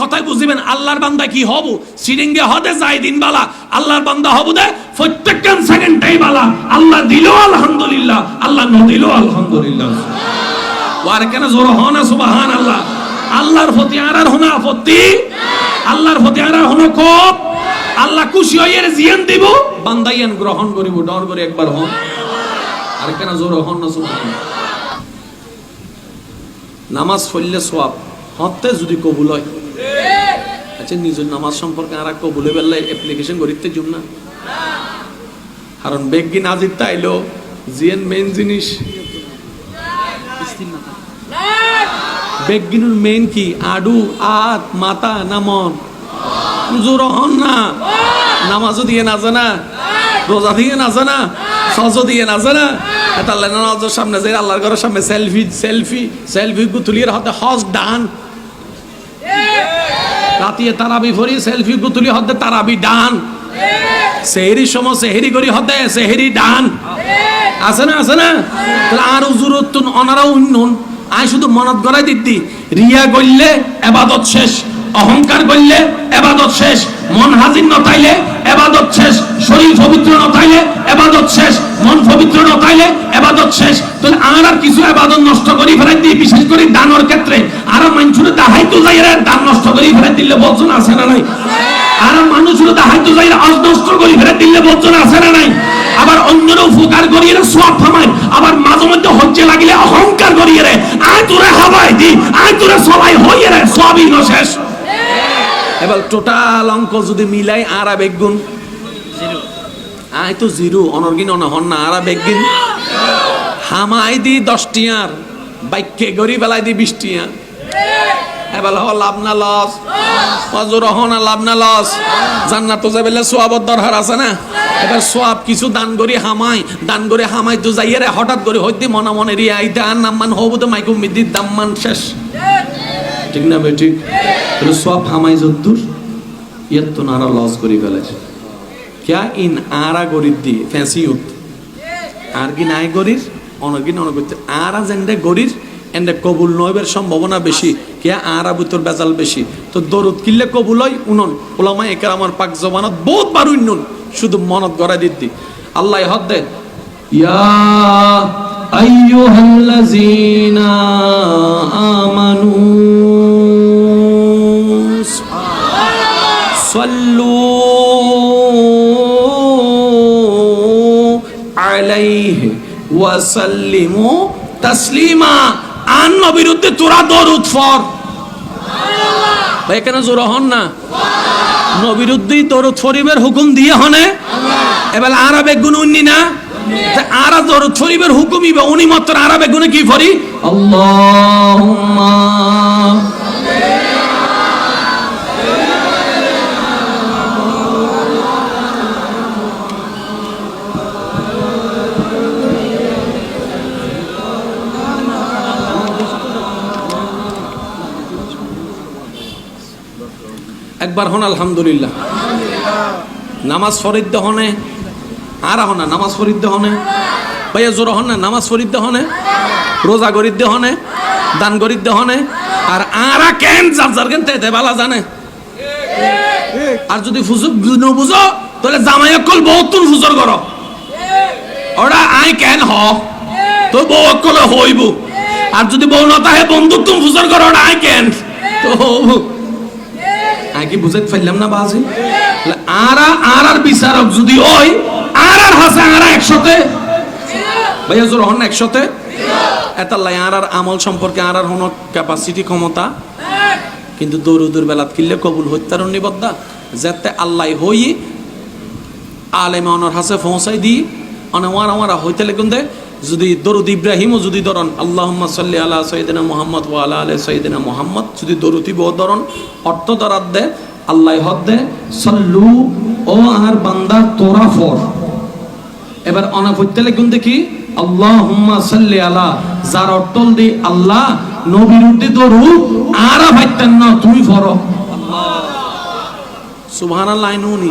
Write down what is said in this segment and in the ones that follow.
কথাই বুঝিবেন, আল্লাহর বান্দা কি হব? সিরিঙ্গে হদে যাই দিন বালা আল্লাহর বান্দা হব দে প্রত্যেকটা সেকেন্ডটাই বালা। আল্লাহ দিল আলহামদুলিল্লাহ, আল্লাহ ন দিল আলহামদুলিল্লাহ। ওয়ার কেন জোর হন সুবাহান আল্লাহ আল্লাহর প্রতি আর আর হনা আপত্তি? আল্লাহর প্রতি আর আর হনা কোপ? আল্লাহ খুশি হয়ে জিয়ান দিব? বান্দাইয়ান গ্রহণ করিব, ডর করে একবার হন। আর কেন জোর হন না সুবাহান নামাজ পড়লে সোয়াব হতে যদি কবুল হয়। আচ্ছা নিজের নামাজ সম্পর্কে আর কবুলে বেলায় অ্যাপ্লিকেশন করিতে জুম না কারণ বেগি নাজির তাইলো জিয়ান মেন জিনিস। বেগিনুর মেন কি? আডু, আত, মাতা না মন? জোর হন না। নামাজও দিয়ে না জানা। রোজা দিয়ে না জানা। সজ দিয়ে না জানা। আল্লাহ নামাজের সামনে যে আল্লাহর ঘরের সামনে সেলফি সেলফি সেলফি গুতুলির হাতে হজ ডান। রাতিয়ে তারাবি ফরি সেলফি গুতুলি হতে তারাবি ডান। সেহেরি সম, সেহেরি হতে সেহেরি ডান। আছে না আছে না? তাহলে আর উজুরত অনারা উন্নন। শুধু মনত গড়াই দিদি রিয়া করলে এবাদত শেষ, অহংকার করলে এবাদত শেষ। মন হাজির নতাইলে এবাদত শেষ, শরীর পবিত্র নতাইলে এবাদত শেষ, মন পবিত্র নতাইলে এবাদত শেষ। তাহলে আর আর কিছু এবাদত নষ্ট করি ফেলাই দিই, বিশেষ করে দানোর ক্ষেত্রে। আর মানুষের দাহাই তো যাই দান নষ্ট করি ফেলাই দিলে বলছেন আছে না নাই? আর মানুষের দাহাই তো যাই অজ নষ্ট করি ফেলাই দিলে বলছেন আছে না নাই? আবার অন্যের উপকার করিয়ে সব থামায়, আবার মাঝে মধ্যে হচ্ছে লাগিলে অহংকার করিয়ে রে আয় তোরে হাবাই দি, আয় তোরে সবাই হইয়ে রে সবই ন শেষ। এবার টোটাল অঙ্ক যদি মিলাই আর বেগুন আয় তো জিরো অনর্গিন অনহন না আর বেগুন হামাই দি দশটিয়ার বাইকে গড়ি বেলায় দি বিশটিয়ার এবার হ লাভ না লস। অজর হ না লাভ না লস। জান্নাত তো যাবে সোয়াবর দরকার আছে না? এবার সোয়াব কিছু দান করি হামাই দান করে হামাই তো যাইয়ে রে হঠাৎ করে হইতে মনে মনে রিয়া আইতে আর নাম্মান হব তো মাইকু মিদির দাম্মান শেষ। ঠিক। না বে ঠিক? তাহলে সব হামাই যদ্দুর ইয়ার তো নারা লস করি ফেলেছে। ক্যা ইন আরা গরির দি ফ্যাসিউত আর কি নাই গরির অনগিন অনগরিত আরা জেন্ডে গরির এন্ডে কবুল নইবের সম্ভাবনা বেশি। কে আরা বুতর বেজাল বেশি। তো দরুদ কিল্লে কবুল হয়, উনন। ওলামা একার আমার পাক জবানত বহুত বার উন্নন শুধু মনত গড়া দিদি আল্লাহ হদ দে। ইয়া আইয়ুহাল্লাযীনা আমানু صلوا عليه وسلموا تسليما আন নবীর উদ্দে তোরা দরুদ ফর ভাই এখানে জোর হন না নবীর উদ্দেই দরুদ ফরিবের হুকুম দিয়ে হনে এবার আরবে গুণ উন্নি না তা আরা দরুদ ফরিবের হুকুম ইবে উনি মাত্র আরবে গুণে কি ফরি আল্লাহুম্মা একবার হন, আলহামদুলিল্লাহ। নামাজ ফরিদ্দ হনে? আর হনা নামাজ ফরিদ্দ হনে? ভাইয়া জোর হন না, নামাজ ফরিদ্দ হনে? রোজা গরিদ্দ হনে? দান গরিদ্দ হনে? আর আরা কেন যার কেন তেতে বালা জানে? আর যদি ফুজুর ন বুঝো, তাহলে জামাই বহুত তুন ফুজর কর। ওরা আই কেন হ? তো বউ অকলে হইব। আর যদি বউ নতা হে বন্ধু তুম ফুজর কর, ওরা আই কেন? তো আগে বুঝাইতে পারলাম না বাজি? আরা আর আর বিচারক যদি ওই আর আর হাসে আরা একসাথে। ভাইয়া জোর হন একসাথে? আমল সম্পর্কে হন ক্যাপাসিটি ক্ষমতা। কিন্তু দৌড়ুদুর বেলাত কিনলে কবুল হত্যার নিবদ্ধা যাতে আল্লাহ হই, আলেমে অনর হাসে পৌঁছাই দি অনে ওয়ারা ওয়ারা হইতে লেগুন দে। যদি দরুদ ইব্রাহিমও যদি ধরন আল্লাহ সাল্লি আলা সৈদিনা মোহাম্মদ ওয়া আলা আলে সৈদিনা মোহাম্মদ, যদি দরুতি বো ধরন, অর্থ দরাত দে আল্লাহ হদ দে সল্লু ও আর বান্দা, তোরা ফর। এবার অনাফত্যে লেগুন দেখি আল্লাহ হুম্মা সাল্লি আলা, যার অটল দি আল্লাহ নবীর উদ্দি দরু আরা ভাইতেন না, তুমি ফর। সুবহানাল্লাহ নুনি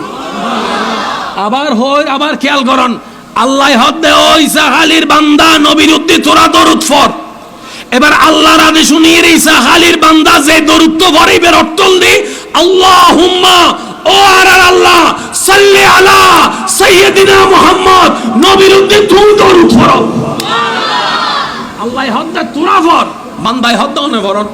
আবার হয়, আবার খেয়াল করন আল্লাহ হদ দে ওই সাহালির বান্দা, নবীর উদ্দি তোরা দরুদ ফর এবার আল্লাহর আদেশ শুনিয়ে ঈসা হালির বান্দা, যে দরুত্ব ভরিবের অট্টল দি। আল্লাহুম্মা, ও আর আল্লাহ, সাল্লি আলা সাইয়্যিদিনা মুহাম্মদ, নবীর উদ্দিন তুমি দরুদ পড়ো। আল্লাহ হদ্দা তুরা ভর বান্দায় হদ্দা অনে ভরন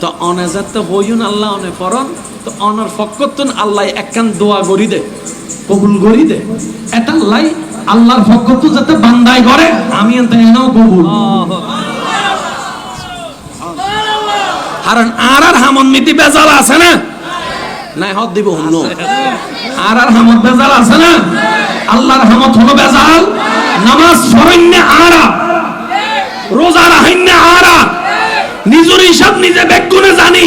তো অনেজাত তো হইউন আল্লাহ অনে ফরন তো অনর ফকতুন আল্লাহ একখান দোয়া গরি দে, কবুল গরি দে। এটা লাই আল্লাহর ফকত যাতে বান্দায় করে আমি এনাও কবুল। কারণ আর আর হামন মিতি বেজাল আছে না? নাই হদ দিব হুন্ন আর আর হামদ বেজাল আছে না? আল্লাহর হামদ হলো বেজাল। নামাজ ফরন্যে আরা, রোজা রাহিন্যে আরা। নিজের হিসাব নিজে বেগুনে জানি।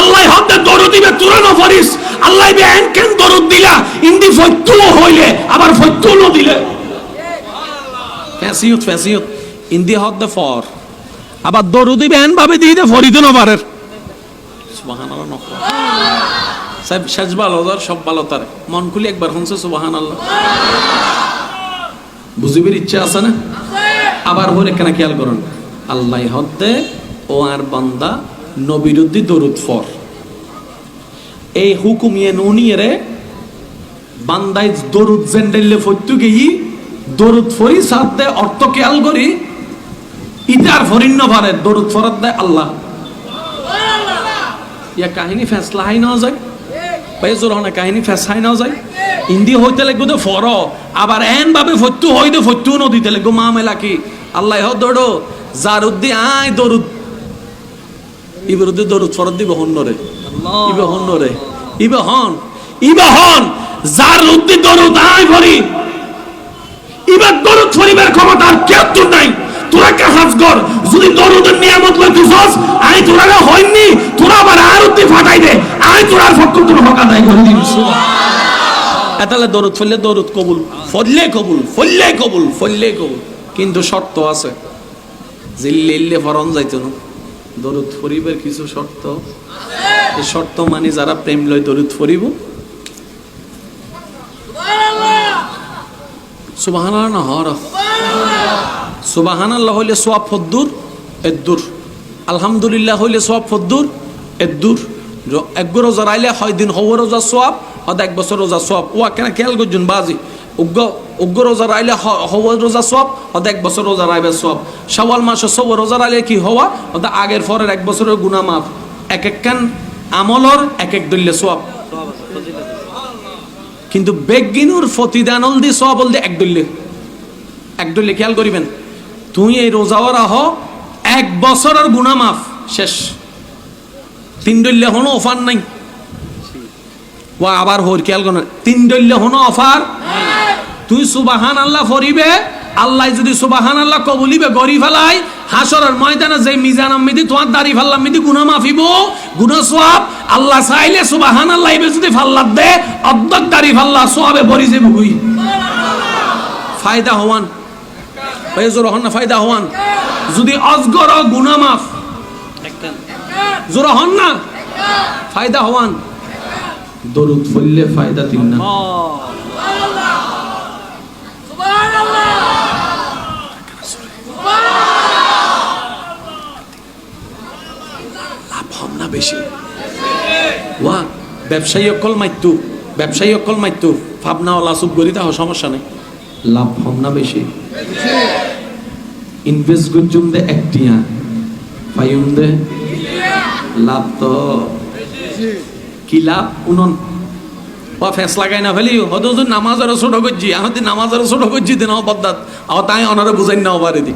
আল্লাহ হদ্দে দরুদ দিবে, তুরানো ফরিস। আল্লাহ বে এন কেন দরুদ দিলা? ইন্দি ফত্যুও হইলে, আবার ফত্যুও দিলে। ফ্যাসিয়ত ফ্যাসিয়ত। ইন্দি হদ্দে ফর। আবার দরুদ দিবে এন ভাবে দিয়ে দে, ফরিদ নবারের সুবহানাল্লাহ নখ সাহেব, শেষ ভালো তার সব ভালো তার। মন খুলি একবার শুনছে, সুবহানাল্লাহ। বুঝিবের ইচ্ছা আছে না? আবার হলে কেন খেয়াল করুন। আল্লাহ হদ্দে ও আর বান্দা নবিরুদ্ধি দরুদ ফর এই হুকুম ইয়ে নুনিয়ে রে বান্দাই দরুদ জেন্ডেলে ফত্যু গেই দরুদ ফরি সাথে অর্থ খেয়াল করি, ইতার ফরিন্ন ভারে দরুদ ফরত দেয় আল্লাহ। ইয়া কাহিনী ফেসলা হাই নেওয়া যায়, পেজোর হনে কাহিনী ফেসাই নেওয়া যায়। ইন্দি হইতে লাগবে তো ফর, আবার এন ভাবে ফত্যু হইতে ফত্যু নদীতে লাগবে মা মেলা কি আল্লাহ দৌড়ো, যার উদ্দি আয় দরুদ ইবের উদ্দি দরুদ ফরত দিব হন্নরে ইবে হন্নরে ইবে হন। ইবে হন। যার উদ্দি ভরি ইবার দরুদ ক্ষমতা আর কেউ তোর নাই। তোরা কে যদি দরুদের নিয়ামত লই তুসস আই তোরা না হইনি তোরা আবার আর উদ্দি ফাটাই দে। আই তোরা আর ফক্কর তোর হক আদায় করে দিবি এতালে দরুদ দরুদ কবুল ফললে কবুল ফললে কবুল ফললে কবুল। কিন্তু শর্ত আছে। জিল্লে ইল্লে ফরন যাইতো না। দরুদ ফরিবের কিছু শর্ত। এই শর্ত মানে যারা প্রেম লয় দরুদ ফরিব। সুবাহানা না হর সুবাহানাল্লাহ হইলে সোয়াব ফদ্দুর, এদ্দুর। আলহামদুলিল্লাহ হইলে সোয়াব ফদ্দুর, এদ্দুর। এক রোজা রাইলে হয় দিন হব রোজা সোয়াব হদ এক বছর রোজা সোয়াব। ওয়া কেন খেয়াল করছুন বাজি? উগ্র উগ্র রোজা রাইলে হ- হব রোজা সোয়াব হদ এক বছর রোজা রাইবে সোয়াব সওয়াল মাসে সব রোজা রাইলে কি হওয়া? হদ আগের পরের এক বছরের গুণা মাফ। এক একখান আমলর এক এক দল্লে সোয়াব কিন্তু বেগিনুর ফতিদানল দি সবল দি এক দল্লে এক দল্লে খেয়াল করিবেন। তুই এই রোজাওয়ার আহ এক বছরের গুণা মাফ। শেষ। তিন দল্লে হনো অফার নাই। ও আবার হোর খেয়াল করেন তিন দল্লে হনো অফার? তুই সুবাহান আল্লাহ ফরিবে, আল্লাহ যদি সুবাহান আল্লাহ কবুলিবে গরি ফেলাই হাসরের ময়দানে যে মিজান আমিদি তোমার দাড়ি ফাল্লাম মিদি গুনা মাফিব গুনা সোয়াব, আল্লাহ চাইলে সুবাহান আল্লাহ ইবে যদি ফাল্লাত দে, অর্ধক দাড়ি ফাল্লা সোয়াবে ভরি যে বুগুই ফায়দা হওয়ান। বেজোর হন না, ফায়দা হওয়ান। যদি অজগর গুনা মাফ। জোর হন না? ফায়দা হওয়ান। দরুদ ফললে ফায়দা তিন না। ব্যবসায়ী অকল মাইতু ব্যবসায়ী অকল মাইতু ভাবনা ওলা সুপ গরি তাহ সমস্যা নেই। লাভ হম না বেশি। ইনভেস্ট করছুম দে একটিয়া। পাইম দে। লাভ তো কি উনন ও ফেস লাগাই না ফেলি। হয়তো যদি নামাজের ছোট করছি আমাদের নামাজের ছোট করছি দিন বদাত আও তাই অনারে বুঝাই নাও পারে দি।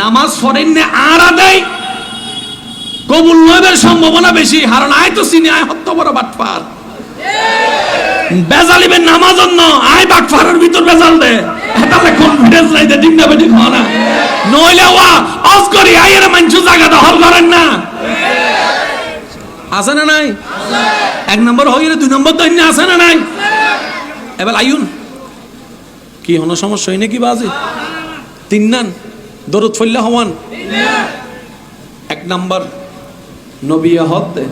নামাজ ফরেন নে আর দেয় কবুল নইবের সম্ভাবনা বেশি। কারণ আয় তো চিনি, আয় হত্য বড় বাটপার বেজালিবেন নামাজ অন্য আয় বাটপারের ভিতর বেজাল দে। তাহলে কনফিডেন্স নাই দে ডিমটা বেটি খাওয়া না নইলে ওয়া অফ করি আয়ের মানুষ জায়গা দখল করেন না। আছে না নাই? এক নম্বর হয়ে গেলে দুই নম্বর দৈন্য আছে না নাই? এবার আইন কি হনো সমস্যা? হয় নাকি বাজে? তিন নান, দরদ ফল্লা হওয়ান। এক নাম্বার, নবী হতে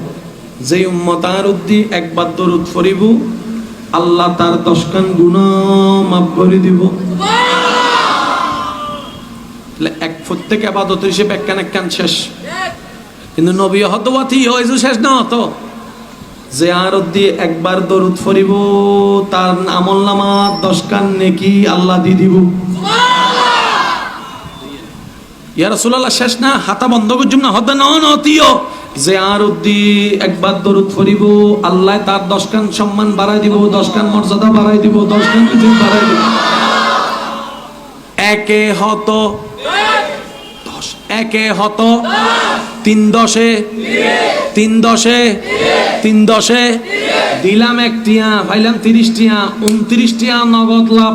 যে উম্মতার উদ্দি একবার দরুদ ফরিব আল্লাহ তার দশকান গুণ মাফ করে দিব। এক প্রত্যেক আবাদত হিসেবে একখান একখান শেষ। কিন্তু নবী হতবাতি হয়েছে শেষ না হতো। যে আর দিয়ে একবার দরুদ ফরিব তার আমল নামা দশ নেকি আল্লাহ দি দিব। ইয়া রাসূলুল্লাহ, শেষ না? হাতা বন্ধ করছুম না হতে ন নতিও যে আর উদ্দি একবার দরুদ ফরিব আল্লাহ তার দশ সম্মান বাড়াই দিব দশ কান মর্যাদা বাড়াই দিব দশ কান বাড়াই দিব। একে হত, দশ। একে হত তিন দশে তিন দশে তিন দশে। দিলাম এক টিয়া পাইলাম তিরিশ টিয়া উনত্রিশ টিয়া নগদ লাভ।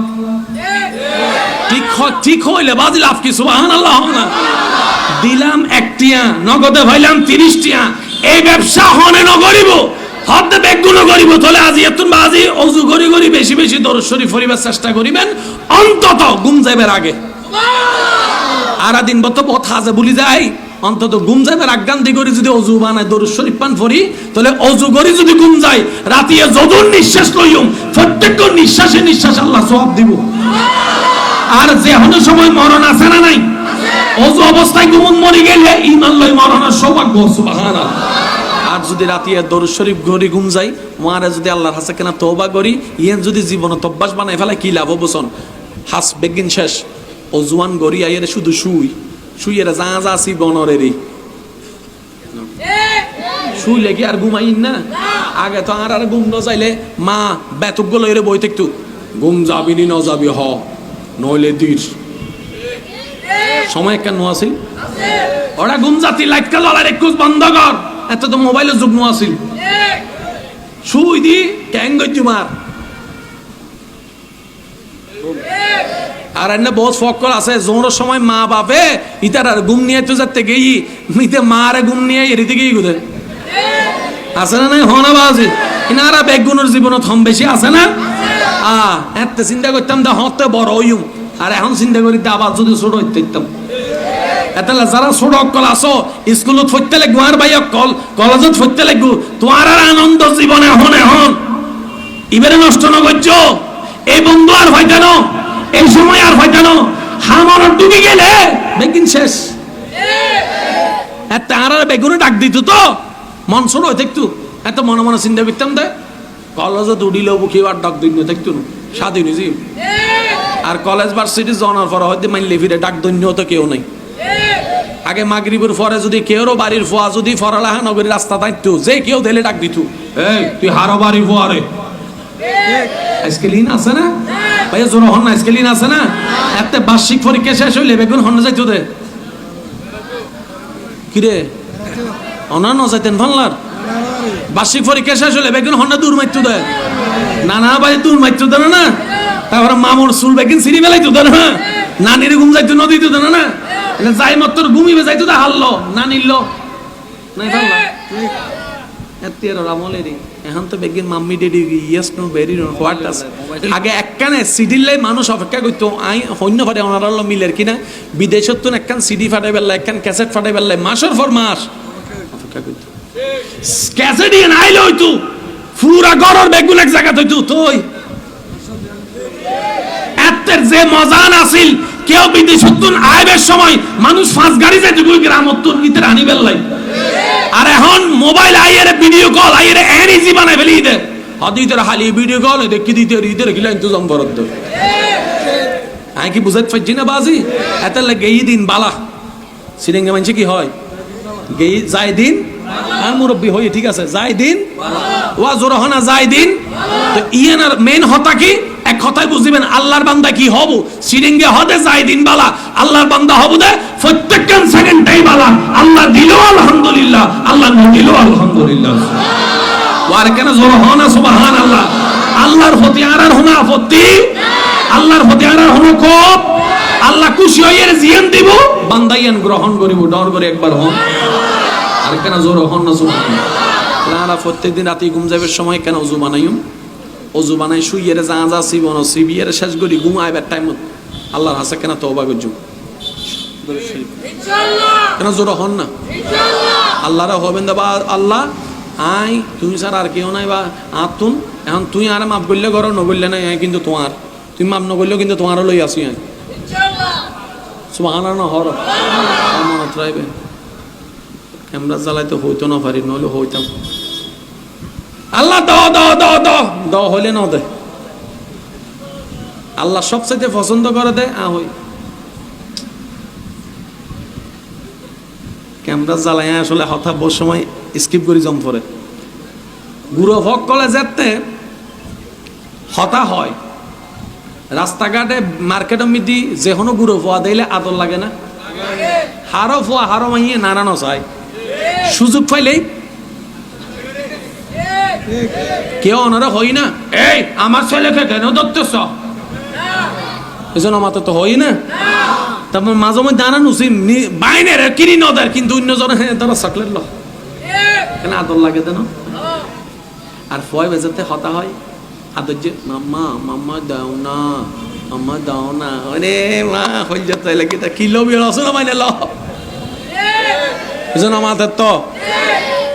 ঠিক ঠিক হইলে বাজি লাভ কি সুবাহান আল্লাহ না? দিলাম এক টিয়া নগদে ভাইলাম তিরিশ টিয়া। এই ব্যবসা হনে নগরিব হদ্দে বেগুন করিব তাহলে আজি এতুন বাজি অজু করি করি বেশি বেশি দরজ শরীফ ফরিবার চেষ্টা করিবেন অন্তত ঘুম যাইবার আগে। আর দিন বত বহুত হাজে বলি যায়। অন্তত ঘুম যাইবার আজ্ঞান্তি করি যদি অজু বানায় দরুদ শরীফ পান ফরি, তাহলে অজু করি যদি ঘুম যায়, রাতিয়ে যদুর নিঃশ্বাস লইম প্রত্যেক নিঃশ্বাসে নিঃশ্বাস আল্লাহ সব দিব। আর যে হন সময় মরণ আছে না নাই, অজু অবস্থায় গুমন মরে গেলে ইমান লই মরণের সৌভাগ্য, সুবহানাল্লাহ। আর যদি রাতে দরুদ শরীফ গড়ি ঘুম যাই মারে যদি আল্লাহর হাসে কেনা তওবা করি ইয়েন যদি জীবন তব্বাস বানাই ফেলে কি লাভ বসন হাস, বেগিন শেষ। অজুয়ান গড়ি আইয়ের শুধু শুই। শুইয়ের যা যা আসি বনরেরই শুই লেগে আর ঘুমাইন না আগে তো আর আর ঘুম ন চাইলে মা বেতকগুলো এর বই থাকতো ঘুম যাবি নি ন হ নইলে দির সময় কেন আছিল ওরা ঘুম জাতি লাইট কাল আর একটু বন্ধ কর এত তো মোবাইলের যুগ নো আছিল শুই দি ক্যাং গজ্জু মার আর এনে বহুত ফকর আছে জোর সময় মা বাপে ইতার আর ঘুম নিয়ে তো যাতে গেই মিতে মারে গুম নিয়ে এরিতে গেই গুদে আছে না নাই? হনা বাজে ইনারা বেগুনের জীবনত হম বেশি আছে না? আ, এত চিন্তা করতাম দা হতে বড় হইম। আর এখন চিন্তা করি দা আবার যদি ছোট হইতে দিতাম। এতালে যারা ছোট অকল আসো স্কুলত ফইতে লাগবো, আর ভাই অকল কলেজত ফইতে লাগবো, তোমার আর আনন্দ জীবনে হন এখন। ইবারে নষ্ট নগর্য এই বন্ধু আর হইতান এই সময় আর হইতান হামর ডুবে গেলে বেগিন শেষ। এত আর আর বেগুনে ডাক দিত তো। মন হয়ে থাকতো এত মনে মনে চিন্তা করতাম দে। কলেজত উঠিলেও বুকি আর ডাক দিন না। স্বাধীন জি আর কলেজ ভার্সিটি জনার পর হয়তো মাইলে ফিরে ডাক দৈন্য তো কেউ নাই। আগে মাগরিবের পরে যদি কেউরও বাড়ির ফোয়া যদি ফরালাহা নগরী রাস্তা থাকতো যে কেউ দিলে ডাক দিত। এই তুই হারো বাড়ির ফোয়ারে। আজকে লিন আছে না। ভাইয়া, জোর হন না আজকে লিন আছে না? এত বার্ষিক পরীক্ষা শেষ হইলে বেগুন হন যাইতো দে। কিরে? অনান্য যাইতেন ভাল্লার? বার্ষিক পরীক্ষা শেষ হলে বেগুন হন্না দূর মাইতো দে। না না ভাই দূর মাইতো দে না তারপরে মামুর চুল বেগুন সিঁড়ি বেলাইতো দে না নানির ঘুম যাইতো, নদীতে দে না এটা যাই মাত্র ঘুমিবে যাইতো দে হারলো না নিল নাই ভাল্লা? এতিয়ার রামলেরি এখন তো begin mummy, daddy, yes no, very no, what us আগে একখানে সিডির লাই মানুষ অপেক্ষা করতো, আই, সৈন্য ফাটে ওনার মিলের কিনা? বিদেশত তো একখান সিডি ফাটাই পেলাই একখান ক্যাসেট ফাটাই পেলাই মাসের পর মাস। অপেক্ষা করতো। ক্যাসেট ইয়ে আইলে হইতো পুরা গরর বেগুন এক জায়গা হইতো তুই এতের যে মজান আছিল, কেউ বিদেশত আইবের সময় মানুষ ফাঁস গাড়ি যাইতো গ্রামত তোর ভিতরে আনি বেল্লাই আর এখন মোবাইল আইয়ের ভিডিও কল আইয়ের এন বানাই ফেলি দে। হদিতের হালি ভিডিও কল দেখি দিতে রিদের গিলা ইন্তজাম বরদ আমি কি বুঝাতে পারছি না বাজি? এত লাগে এই দিন বালা। সিরিঙ্গা মানছে কি হয়? গেই যাই দিন, আর মুরব্বী হই ঠিক আছে যাই দিন। ওয়া জোর হনা যাই দিন। তো ইয়ানার মেন হতা কি? কথায় বুঝিবেন, আল্লাহর বান্দা কি হব? সিরিঙ্গে হদে যাই দিন বালা আল্লাহর বান্দা হব দে প্রত্যেকখান সেকেন্ডটাই বালা। আল্লাহ দিল আলহামদুলিল্লাহ, আল্লাহ দিল আলহামদুলিল্লাহ। ওয়ার কেন জোর হনা সুবহান আল্লাহ আল্লাহর প্রতি আর আর হনা আপত্তি? আল্লাহর প্রতি আর আর হনা কোপ? আল্লাহ খুশি হইয়ে জিয়ান দিব? বান্দাইয়ান গ্রহণ করিব, ডর করে একবার হন। আর কেন জোর হন না সুবহান আল্লাহ প্রত্যেকদিন রাতে ঘুম যাবার সময় কেন অজু বানাইম অজু বানাই শুইয়ের যা যা সিবন সিবিয়ের শেষ করি ঘুম আইবার টাইম আল্লাহর হাসে কেন তওবা করছু কেন জোর হন না? আল্লাহরা হবেন দা বা আল্লাহ, আই, তুমি স্যার আর কেউ নাই বা আতুন। এখন তুই আর মাফ করলে করো নগরলে নাই কিন্তু তোমার। তুমি মাফ নগরলেও কিন্তু তোমারও লই আসি আই। সুবাহানা না হর রাখবে ক্যামেরা জ্বালাইতে হইতো না পারি নইলে হইতাম। আল্লাহ দ দ হলে ন দে আল্লাহ সবচাইতে পছন্দ করে দে আ হই। ক্যামেরা জ্বালাই আসলে হঠাৎ বহু সময় স্কিপ করি জম পরে গুরু ভক কলে যেতে হতা হয়। রাস্তাঘাটে মার্কেটের মিদি যে কোনো গুঁড়ো ফোয়া দিলে আদর লাগে না। হারো ফোয়া হারো মাইয়ে নানানো চাই সুযোগ পাইলেই কেউ অনারা হই না? এই আমার ছেলেকে কেন ধরতেছ এজন্য আমার তো হই না। তারপর মাঝে মধ্যে আনান উচিত বাইনে কিনি নদের কিন্তু অন্যজন হ্যাঁ ধরো চকলেট ল কেন আদর লাগে দেন? আর ফয় বেজাতে হতা হয়। আদর যে মাম্মা মাম্মা দাও না মাম্মা দাও না। আরে মা হইল যেতে লাগে তা কিলো বিয়ে রসুন মাইনে ল এজন্য আমাদের তো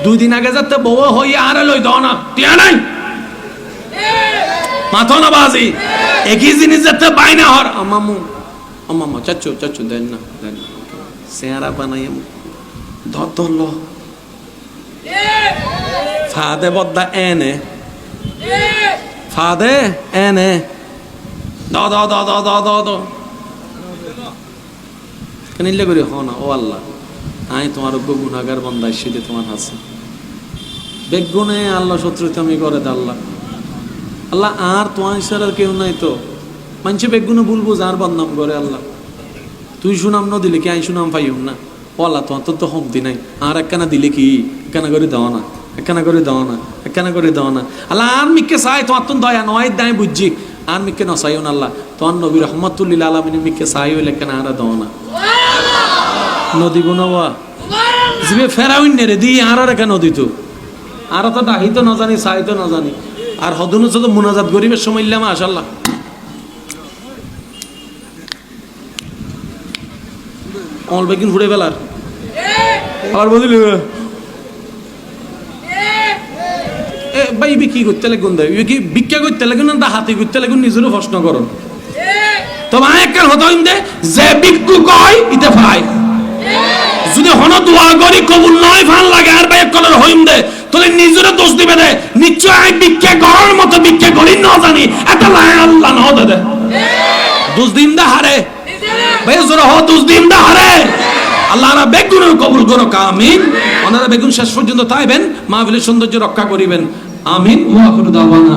দুই দিন আগে যাতে বউ হই আরে লই দাও না। টিয়া নাই। মাথা না বাজি। একই জিনিস যাতে বাইনা হর। আমামু আমামা চাচ্ছু চাচ্ছু দেন না, দেন চেহারা বানাই ধর ধরল ফাদে বদ্দা এনে। ফাদে এনে। দ দ দ দ দ দ দ কেন করি? হ না, ও আল্লাহ। আই তোমার অজ্ঞ গুণাগার বন্দা সেদে তোমার হাসে। বেগুনে আল্লাহ শত্রুতে আমি করে আল্লাহ। আল্লাহ, আর তোমার ইশারার কেউ নাই তো। মানুষে বেগুনে বলব যার বদনাম করে আল্লাহ। তুই সুনাম ন দিলে কি আই সুনাম পাইম না? আল্লাহ তোমার তোর তো হমতি নাই। আর একখানা দিলে কি? একখানা করে দাও না। একখানা করে দাও না। একখানা করে দাও না। আল্লাহ, আর মিকে চাই, তোমার তো দয়া নয় দায় বুঝছি। আর মিকে নসাইও না আল্লাহ। তোমার নবী রহমতুল্লিল আলমিন মিকে চাই হইলে একখানা আর দাও না? নদী গুণবা জিবে ফেরাউন রে দি আর আর দিত আর তো ডাহি তো না জানি চাই তো না জানি আর হদনু তো মোনাজাত গরিবের সময় ইল্লাম আসাল্লাহ অল বেগিন ফুড়ে ফেলার আবার বুঝলি এ ভাই ইবি কি করতে লাগুন দেয় কি ভিক্ষা করতে লাগুন না হাতি করতে লাগুন নিজেরও প্রশ্ন করুন তোমার একটা হতো দে, যে ভিক্ষু কয় ইতে ভাই যদি হন দোয়া করি, কবুল নয় ফান লাগে, আর ভাই কলর হইম দে। তাহলে নিজেরও দোষ দিবে দে। নিশ্চয় আমি ভিক্ষা করার মতো ভিক্ষা করি, না জানি এটা লাই আল্লাহ ন দে দে। দোষ দিন দে হারে। ভাই জোরা হ, দোষ দিন দে হারে। আল্লাহরা বেগুনের কবুল করো আমিন। ওনারা বেগুন শেষ পর্যন্ত তাইবেন, মাহফিলের সৌন্দর্য রক্ষা করিবেন। আমিন। ওয়া আখিরু দাওয়ানা।